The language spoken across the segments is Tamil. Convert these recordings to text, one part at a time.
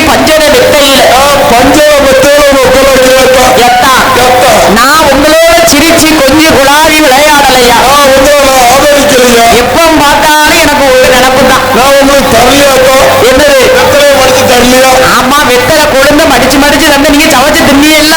கம்பளி விரித்து பஞ்சர பத்தோட எத்தா நான் உங்களோட சிரிச்சு கொஞ்சம் குழாவி விளையாடலையா எப்ப பார்த்தாலும் எனக்கு ஒரு நினப்பு தான் ஆமா வெத்தலை கொழுந்து மடிச்சு மடிச்சு வந்து நீங்க சமைச்சு தின்னியல்ல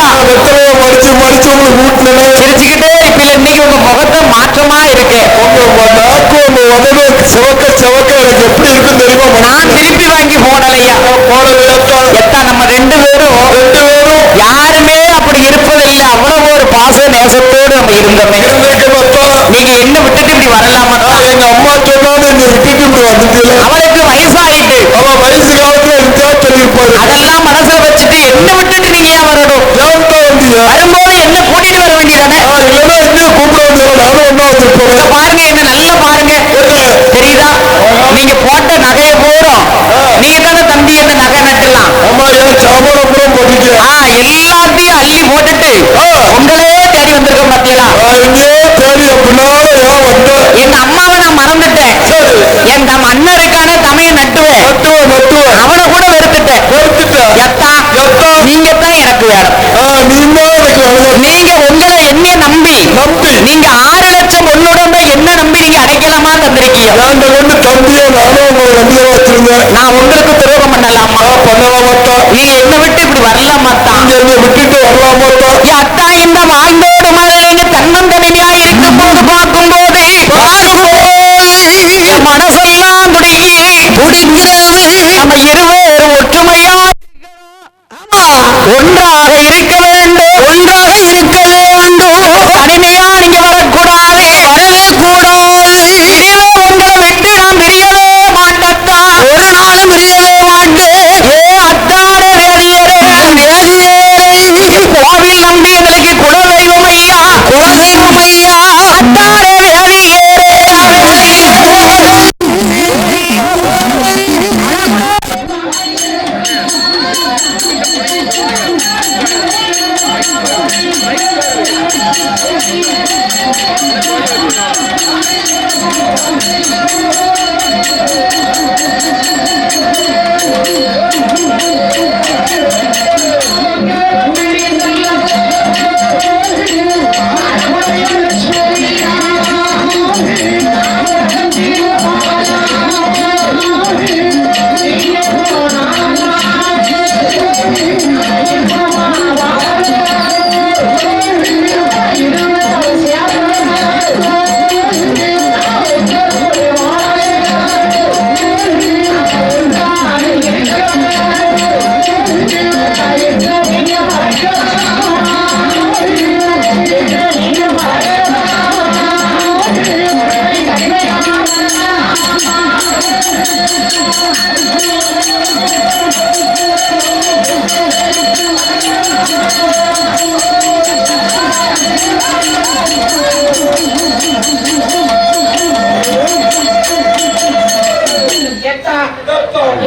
சிரிச்சுக்கிட்டே இருப்பீங்க இன்னைக்கு உங்க முகத்தை மாற்றமா இருக்கு உங்க நாக்கு உங்க உதவு சிவக்க சிவக்க எனக்கு இருக்குன்னு தெரியுமா நான்? திருப்பி வாங்கி போடலையா போடலையாப்பா எத்தா நம்ம ரெண்டு பேரும் ரெண்டு பேரும். யாருமே அப்படி இருப்பதில்லை அவ்வளவு ஒரு பாச நேசத்தோடு நம்ம இருந்தோமே. நீங்க என்ன விட்டுட்டு இப்படி வரலாமா? எங்க அம்மா சொன்னாலும் என்னை விட்டுட்டு இப்படி வந்துட்டீங்களே அவளுக்கு வயசாயிட்டு. அவன் வயசு காலத்துல இருந்தா சொல்லியிருப்பாரு. அதெல்லாம் மனசுல வச்சுட்டு என்ன விட்டுட்டு நீங்க ஏன் வரணும்? வரும்போது என்ன கூட்டிட்டு வர வேண்டியதானே? இல்லைன்னா இன்னும் கூப்பிட வந்தீங்க நானும் ஒண்ணா வந்திருப்பேன். பாருங்க என்ன நல்லா பாருங்க. தெரியுதா? நீங்க போட்ட நகையை போறோம் நீங்க தானே தம்பி என்ன நகை நட்டலாம். எல்லாத்தையும் அள்ளி போட்டுட்டு உங்களையே தேடி வந்திருக்க பாத்தீங்களா? எங்க அம்மாவை நான் மறந்துட்டேன். என் தம் அண்ணன் இருக்கான தமைய நட்டுவேன். அவனை கூட வெறுத்துட்டேன். எத்தா நீங்க தான் எனக்கு வேணும். நீ நீங்க உங்களை என்ன நம்பி நம்பி. நீங்க ஆறு லட்சம் பொண்ணுடம்ப என்ன நம்பி நீங்க அடைக்கலாமா தந்திருக்கீங்க. வச்சிருந்தேன். நான் உங்களுக்கு துரோகம் பண்ணலாமா? நான் பண்ணலாமாட்டா நீங்க என்ன விட்டு இப்படி வரலாமா நீங்க என்னை விட்டுட்டு வரலாமாட்டா அத்தா? இந்த வாழ்ந்தோடு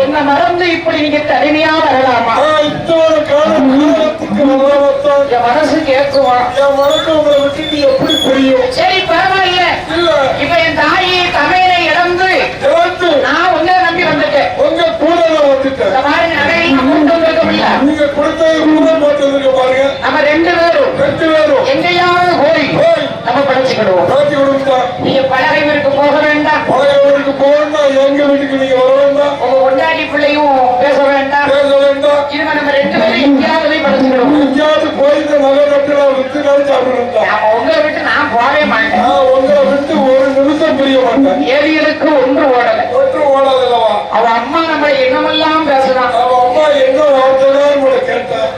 என்ன மறந்து இப்படி நீங்க தனிமையா வரலாமா? மனசு கேட்குமா என் மனசு உங்களை விட்டுட்டு எப்படி புரியும்? சரி பரவாயில்ல. நீங்க கொடுத்தது கூட போட்டு பாருங்க. நம்ம ரெண்டு பேரும் ரெண்டு பேரும். எங்கேயாவது போய் நம்ம படைச்சுக்கிடுவோம். படைச்சுக்கிடுவோம் நீங்க பலகை வீட்டுக்கு போக வேண்டாம். பலகை வீட்டுக்கு போகணும்னா எங்க வீட்டுக்கு நீங்க வர பிள்ளையும் பேச வேண்டாம். பேச வேண்டாம். நம்ம ரெண்டு பேரும் எங்கேயாவது படைச்சுக்கிடுவோம். எங்கேயாவது போய் வித்து நாள் சாப்பிடுவோம் உங்க விட்டு நான் போகவே மாட்டேன். உங்களை விட்டு ஒரு நிமிஷம் புரிய மாட்டேன். ஏரிகளுக்கு ஒன்று ஓடல. ஒன்று ஓடாதல்லவா? அவ அம்மா நம்மளை என்னமெல்லாம்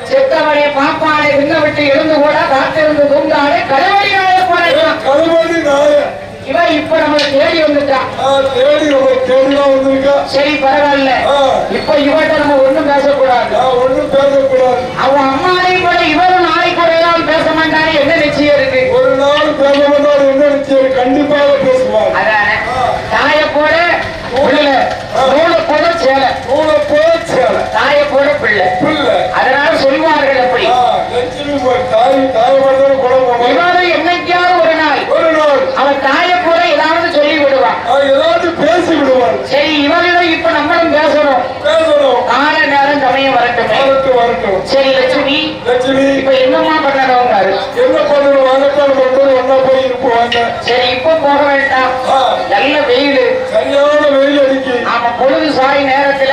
செத்தவனைய பாப்பானை விண்ண விட்டு எழுந்து கூட காத்திருந்து தூங்காலே கருமணி நாய. இவன் இப்ப நம்மளை தேடி வந்துட்டான் தேடி தேடிதான் வந்திருக்கா? சரி பரவாயில்ல. இப்ப இவட்ட நம்ம ஒண்ணும் பேசக்கூடாது. ஒண்ணும் பேசக்கூடாது. அவன் அம்மானையும் கூட இவரும் நாளைக்கு ஒரு நாள் பேச மாட்டாரு என்ன நிச்சயம் இருக்கு? ஒரு நாள் பேச மாட்டார் என்ன நிச்சயம் கண்டிப்பாக பேசுவார் பிள்ளை சரி இப்ப போக வேண்டாம். நல்ல வெயில். சரியான வெயில் அடிக்கி. நாம பொழுது சாய் நேரத்துல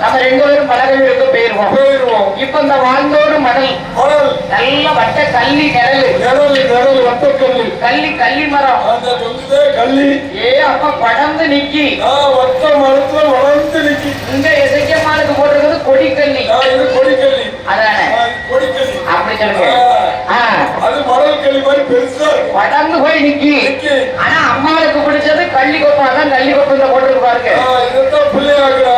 நம்ம ரெண்டு பேரும் மலகவிற்கு போயிருவோம். போயிருவோம். இப்ப இந்த வாழ்ந்தோடு மணல். மணல். நல்ல வட்ட கள்ளி நிழலு. நிழல் நிழல் வட்டக்கல்லி கள்ளி கள்ளி மரம். கல்லி. ஏ அப்ப படர்ந்து நிக்கி. வட்ட மரத்துல வளர்ந்து நிக்கி. இங்க எசைக்கம்மாளுக்கு போட்டிருக்கிறது கொடி கள்ளி நான் இது கொடிக்கல்லி. அதானே? கொடிக்கல்லி. அப்படி சொல்லுங்க மாதிரி பெருசா. படர்ந்து போய் நிக்கி. ஆனா அம்மாளுக்கு பிடிச்சது கள்ளி கொப்பா தான் கள்ளி கொப்பு இந்த போட்டிருக்கு பாருங்க ஆ, இதைத்தான் பிள்ளையாக்குறா.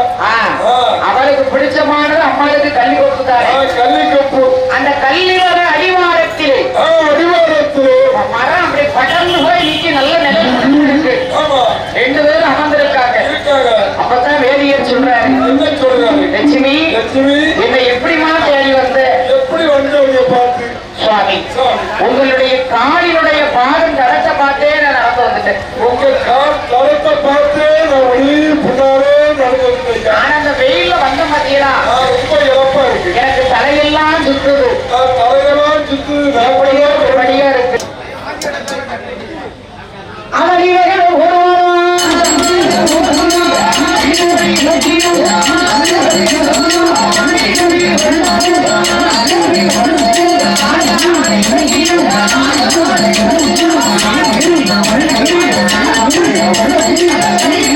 அவளுக்கு பிடிச்சமானது அம்மாளுக்கு கள்ளி கொப்பு தானே கல்லி கப்பு அந்த கள்ளி வர அடிவாரத்தில். அடிவாரத்திலே மரம் அப்படி படர்ந்து போய் நிக்கி நல்ல நிலையில் இருக்கு ரெண்டு பேரும் அமர்ந்திருக்காங்க. அப்பதான் வேதியர் சொல்றாரு. என்ன சொல்றாங்க லட்சுமி. லட்சுமி என்னை எப்படிமா தேடி வந்த எப்படி வந்தவங்க பார்த்து சுவாமி சாமி, உங்களுடைய காலினுடைய பாதம் தடத்தை பார்த்தே நான் நடந்து வந்துட்டேன். உங்க கால் தரத்தை பார்த்து நான் வழி பின்னாலே நடந்து வந்திருக்கேன் ஆனா அந்த வெயில்ல வந்த பாத்தீங்களா ரொம்ப இழப்பா இருக்கு. எனக்கு தலையெல்லாம் சுத்துது. தலையெல்லாம் சுத்து நான் அப்படியே ஒரு வழியா இருக்கு. た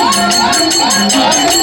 Thank you.